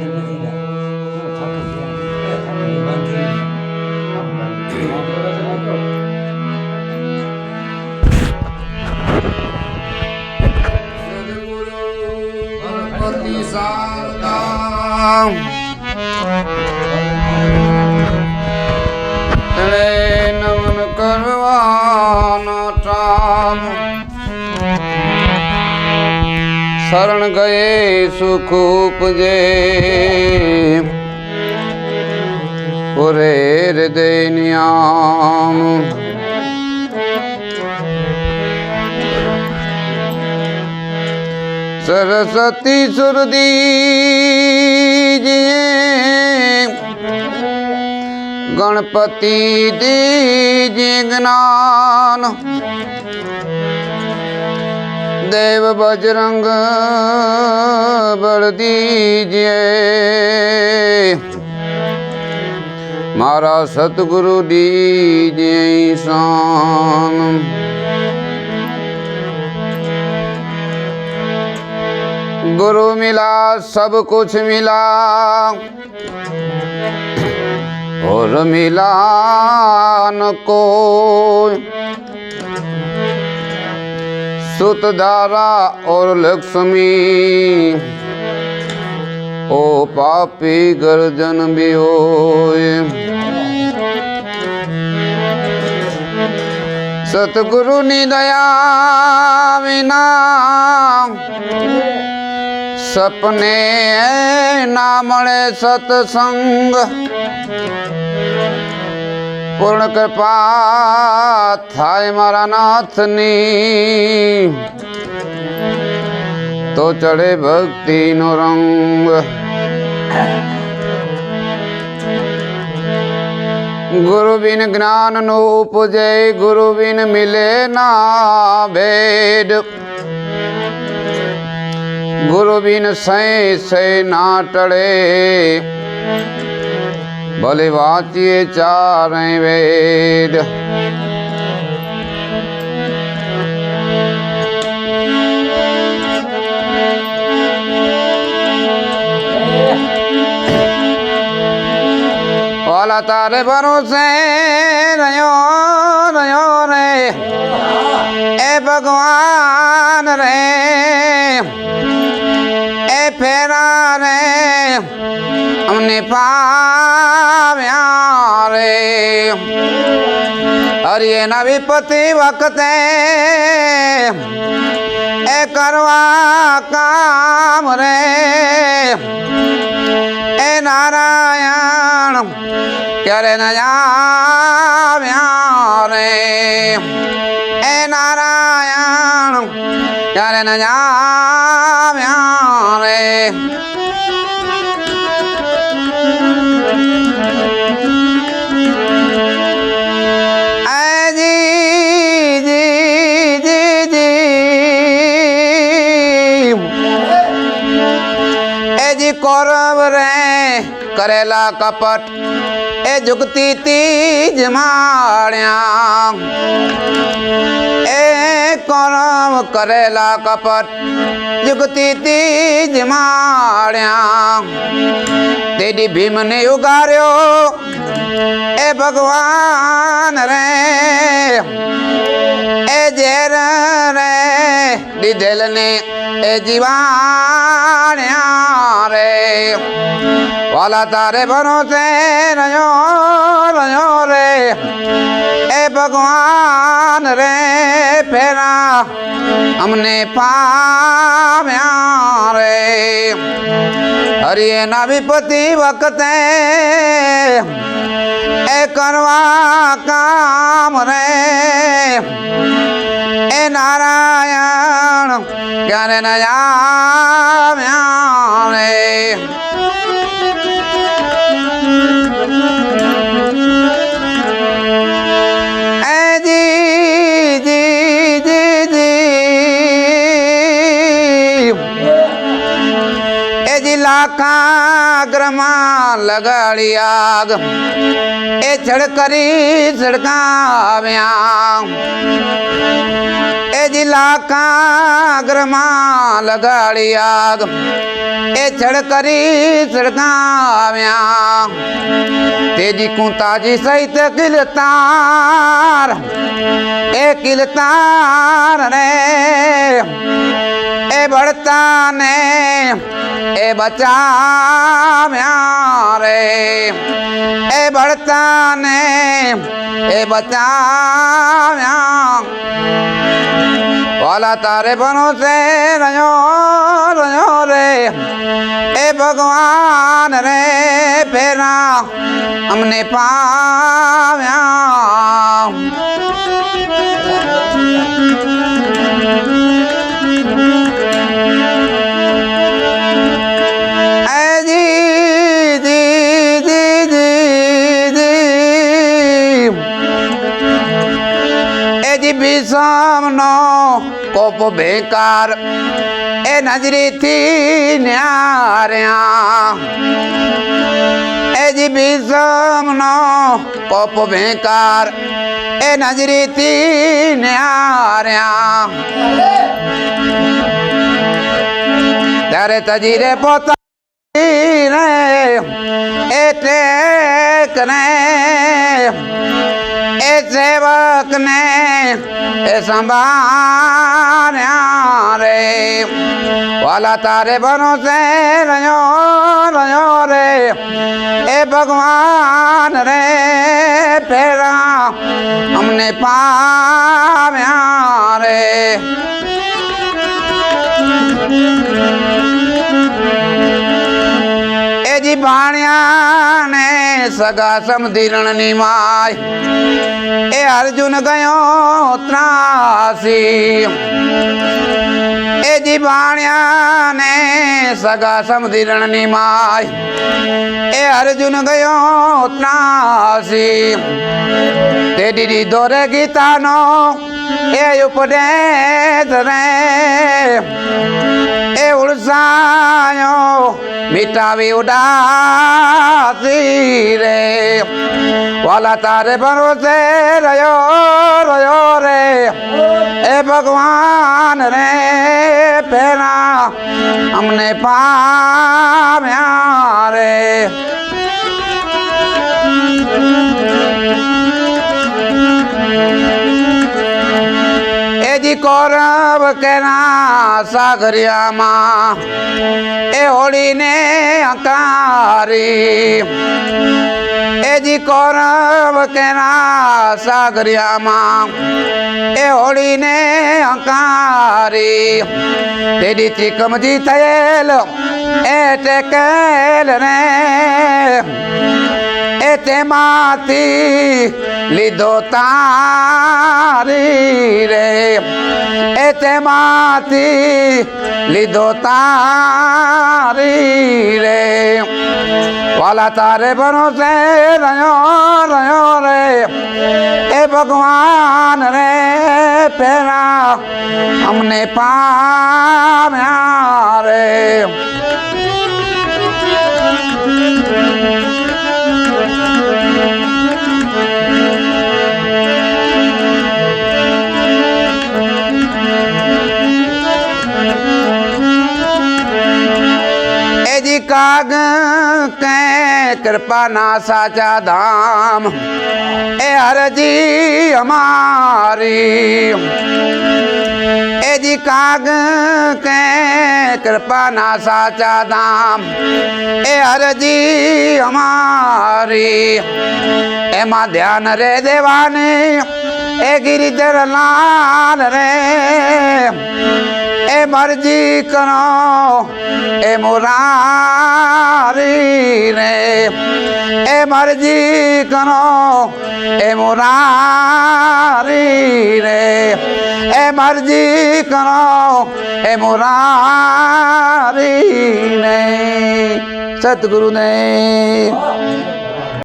બાંધણ નથી ને શરણ ગયે સુખ ઉપજે. પુરે હૃદયનિયામ સરસ્વતી સુરદીજી ગણપતિ દીજી જ્ઞાન દેવ બજરંગ બળ દીજે મારા સતગુરુ દીજે શાન गुरु मिला सब कुछ मिला और मिला न कोई सुत धारा और लक्ष्मी ओ पापी गर्जन भी हो सतगुरु नी दया विना सपने ना मणे सतसंग પૂર્ણ કૃપા થાય મારા નાથની. તો ચડે ભક્તિનો રંગ. ગુરુ બિન જ્ઞાન નો ઉપજે ગુરુ બિન મિલે ના ભેદ. ગુરુ બિન સૈ સૈ ના ટળે. ભલે વાંચીએ ચારે વેદ. ઓલા તારે ભરોસે રહ્યો રહ્યો રે. એ ભગવાન રે. એ ફેરા રે. અમને પાવ્યા હરિએ વિપતિ પતિ વખતે એ કરવા કામ રે. એ નારાયણ ક્યારે ન આવ્યા રે? એ નારાયણ ક્યારે ન કરેલા કપટ. એ જુગતી તીજ માણ્યા. એ કરમ કરેલા કપટ. જુગતી તીજ માણ્યા. તેડી ભીમને ઉગાર્યો. એ ભગવાન રે. એ ઝેર રે દીધેલ ને એ જીવાણ્યા રે. વાલા તારે ભરોસે રહ્યો રહ્યો રે. એ ભગવાન રે ફેરા, અમને પામ્યા રે. હરિએ ના વિપતિ વખતે એ કરવા કામ રે. એ નારાયણ ક્યારે ન લાખાગ્રમાં લગાડી આગ. એ છડ કરી સડકાવ્યા એ જિલ્લા કાગ્રમાં લગાડી આગ. એ છડ કરી સડકાવ્યા તેજી કુંતાજી સહિત કિલતાર. એ કિલતાર રે બળતાને એ બચાવ્યા રે. એ બળતાને એ બચાવ્યા. વાલા તારે ભરોસે રયો રયો રે. એ ભગવાન રે ફેરા અમને પાવ્યા. બેકાર એ નજરીથી ન્યાર્યા. એ જી ભીષમનો કોપ બેકાર એ નજરીથી ન્યાર્યા. ત્યારે તજી રે પોતા રે એ ને એ સેવક ને એ સંભાળ્યા. રે વાલા તારે ભરોસે રહ્યો રહ્યો રે. એ ભગવાન રે ફેરા અમને પામ્યા રે. સગા સમધિરણની માય. એ અર્જુન ગયો ત્રાસી એ ભાણ્યા ને સગા સમધિરણની માય. એ અર્જુન ગયો ત્રાસી તે દીદી દોરે ગીતાનો એ ઉપદેશ રે. એ ઉડસાયો મિટાવી ઉડાસી રે. વાલા તારે ભરોસે રહ્યો રહ્યો રે. એ ભગવાન રે પેલા અમને પામ્યા રે. એજી કૌરવ કેના સાગરિયામાં એ હોળીને અકારી એજી કૌરવ કેના સાગરિયામાં. એ હોળીને અકારી તેડી ત્રિકમજી થયેલ, એ ટેકેલ ને એ તેમાંથી લીધો તારી રે. એ તેમાંથી લીધો તારી રે. વાલા તારે ભરોસે રહ્યો રહ્યો રે એ ભગવાન રે પેરા અમને પામ્યા રે એજી કાગ કે કૃપાના સાચા ધામ એ હરજી અમારી એજી કાગ કે કૃપાના સાચા ધામ એ હરજી અમારી એમાં ધ્યાન રે દેવાની એ ગિરિધર લાલ રે એ મરજી કરો એ મોરા એ મરજી કરો એ મુરારી રે. એ મરજી કરો એ મુરારી ને સતગુરુ ને